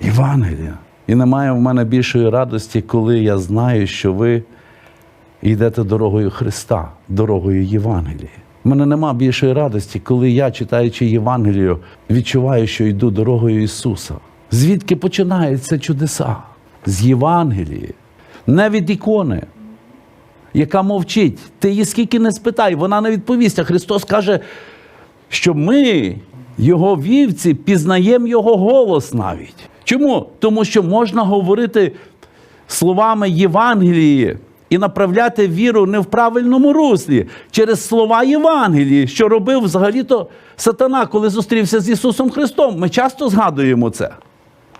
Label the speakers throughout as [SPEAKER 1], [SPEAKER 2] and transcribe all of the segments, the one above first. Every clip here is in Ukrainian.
[SPEAKER 1] Євангелія. І немає в мене більшої радості, коли я знаю, що ви йдете дорогою Христа, дорогою Євангелії. У мене нема більшої радості, коли я, читаючи Євангелію, відчуваю, що йду дорогою Ісуса. Звідки починаються чудеса? З Євангелії, не від ікони, яка мовчить. Ти її скільки не спитай, вона не відповість. А Христос каже, що ми, Його вівці, пізнаємо Його голос навіть. Чому? Тому що можна говорити словами Євангелії і направляти віру не в правильному руслі через слова Євангелії, що робив взагалі-то сатана, коли зустрівся з Ісусом Христом. Ми часто згадуємо це.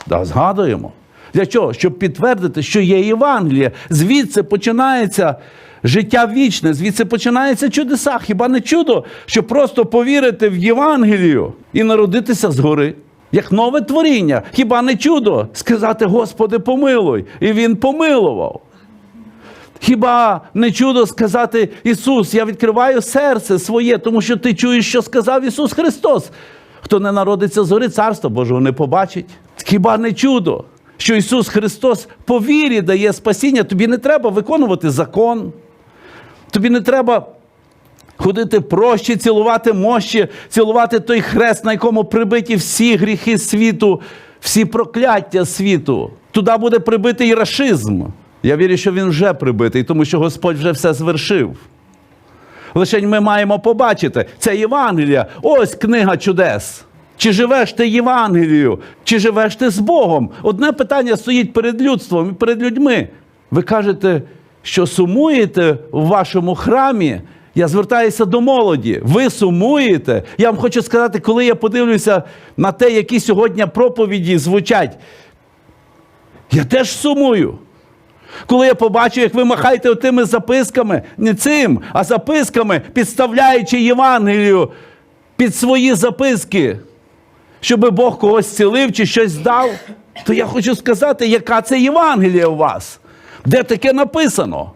[SPEAKER 1] Да, згадуємо. Для чого? Щоб підтвердити, що є Євангеліє. Звідси починається життя вічне, звідси починається чудеса. Хіба не чудо, що просто повірити в Євангелію і народитися згори? Як нове творіння, хіба не чудо сказати, Господи, помилуй, і Він помилував. Хіба не чудо сказати Ісус, я відкриваю серце своє, тому що ти чуєш, що сказав Ісус Христос. Хто не народиться згори, Царства Божого не побачить. Хіба не чудо, що Ісус Христос по вірі дає спасіння, тобі не треба виконувати закон. Тобі не треба ходити проще, цілувати мощі, цілувати той хрест, на якому прибиті всі гріхи світу, всі прокляття світу. Туди буде прибитий рашизм. Я вірю, що він вже прибитий, тому що Господь вже все звершив. Лише ми маємо побачити, це Євангелія, ось книга чудес. Чи живеш ти Євангелією, чи живеш ти з Богом? Одне питання стоїть перед людством і перед людьми. Ви кажете, що сумуєте в вашому храмі. Я звертаюся до молоді. Ви сумуєте. Я вам хочу сказати, коли я подивлюся на те, які сьогодні проповіді звучать, я теж сумую. Коли я побачу, як ви махаєте тими записками, не цим, а записками, підставляючи Євангелію під свої записки, щоб Бог когось зцілив чи щось дав, то я хочу сказати, яка це Євангелія у вас? Де таке написано?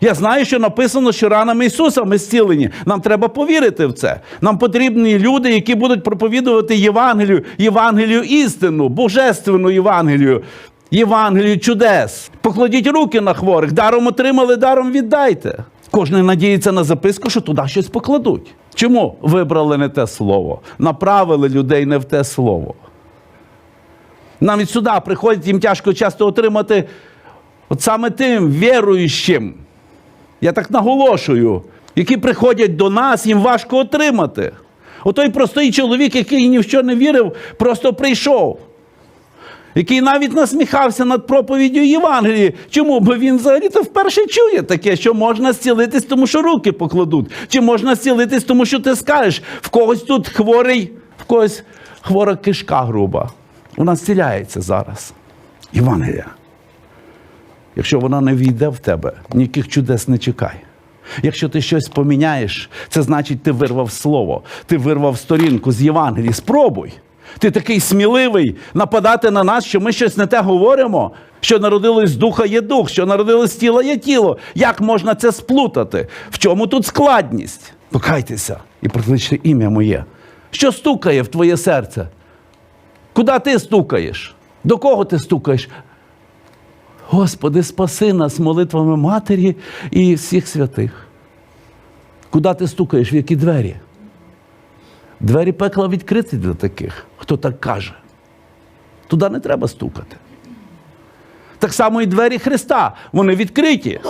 [SPEAKER 1] Я знаю, що написано, що ранами Ісуса ми зцілені. Нам треба повірити в це. Нам потрібні люди, які будуть проповідувати Євангелію, Євангелію істину, божественну Євангелію, Євангелію чудес. Покладіть руки на хворих, даром отримали, даром віддайте. Кожен надіється на записку, що туди щось покладуть. Чому вибрали не те слово? Направили людей не в те слово. Навіть сюди приходять, їм тяжко часто отримати от саме тим віруючим. Я так наголошую, які приходять до нас, їм важко отримати. Отой простий чоловік, який ні в що не вірив, просто прийшов. Який навіть насміхався над проповіддю Євангелії. Чому? Бо він взагалі-то вперше чує таке, що можна зцілитись, тому що руки покладуть. Чи можна зцілитись, тому що ти скажеш, в когось тут хворий, в когось хвора кишка груба. Вона зціляється зараз. Євангелія. Якщо вона не війде в тебе, ніяких чудес не чекай. Якщо ти щось поміняєш, це значить, ти вирвав слово, ти вирвав сторінку з Євангелії. Спробуй. Ти такий сміливий нападати на нас, що ми щось не те говоримо, що народилось з духа є дух, що народилось з тіла є тіло. Як можна це сплутати? В чому тут складність? Покайтеся і прокличте ім'я моє. Що стукає в твоє серце? Куди ти стукаєш? До кого ти стукаєш? Господи, спаси нас молитвами Матері і всіх святих. Куди ти стукаєш? В які двері? Двері пекла відкриті для таких, хто так каже. Туди не треба стукати. Так само і двері Христа, вони відкриті.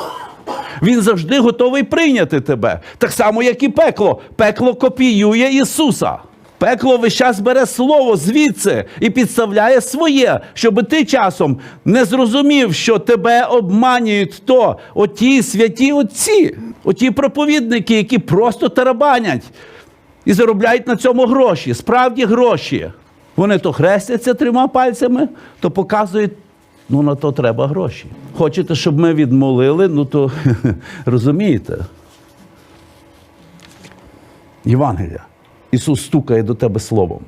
[SPEAKER 1] Він завжди готовий прийняти тебе. Так само, як і пекло. Пекло копіює Ісуса. Пекло весь час бере слово звідси і підставляє своє, щоб ти часом не зрозумів, що тебе обманюють то оті святі отці, оті проповідники, які просто тарабанять і заробляють на цьому гроші, справді гроші. Вони то хрестяться трьома пальцями, то показують, ну на то треба гроші. Хочете, щоб ми відмолили, ну то розумієте. Євангелія. Ісус стукає до тебе словом.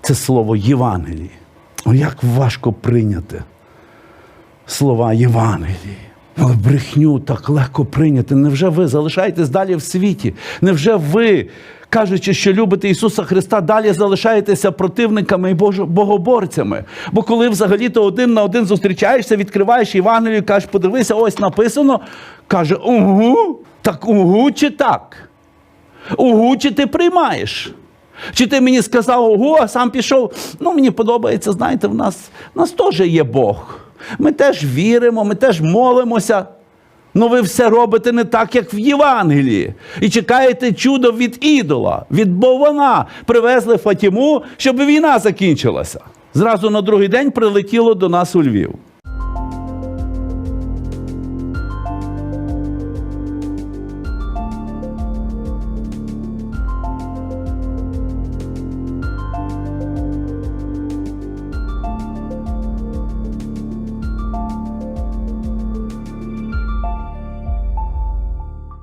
[SPEAKER 1] Це слово Євангелії. О, як важко прийняти слова Євангелії. Але брехню так легко прийняти. Невже ви залишаєтесь далі в світі? Невже ви кажучи, що любите Ісуса Христа, далі залишаєтеся противниками і богоборцями. Бо коли взагалі-то один на один зустрічаєшся, відкриваєш Євангелію, кажеш, подивися, ось написано, каже, угу, так угу чи так? Угу, чи ти приймаєш? Чи ти мені сказав угу, а сам пішов? Ну, мені подобається, знаєте, в нас, в нас теж є Бог. Ми теж віримо, ми теж молимося. Ну ви все робите не так, як в Євангелії. І чекаєте чудо від ідола, від Бована. Привезли Фатіму, щоб війна закінчилася. Зразу на другий день прилетіло до нас у Львів.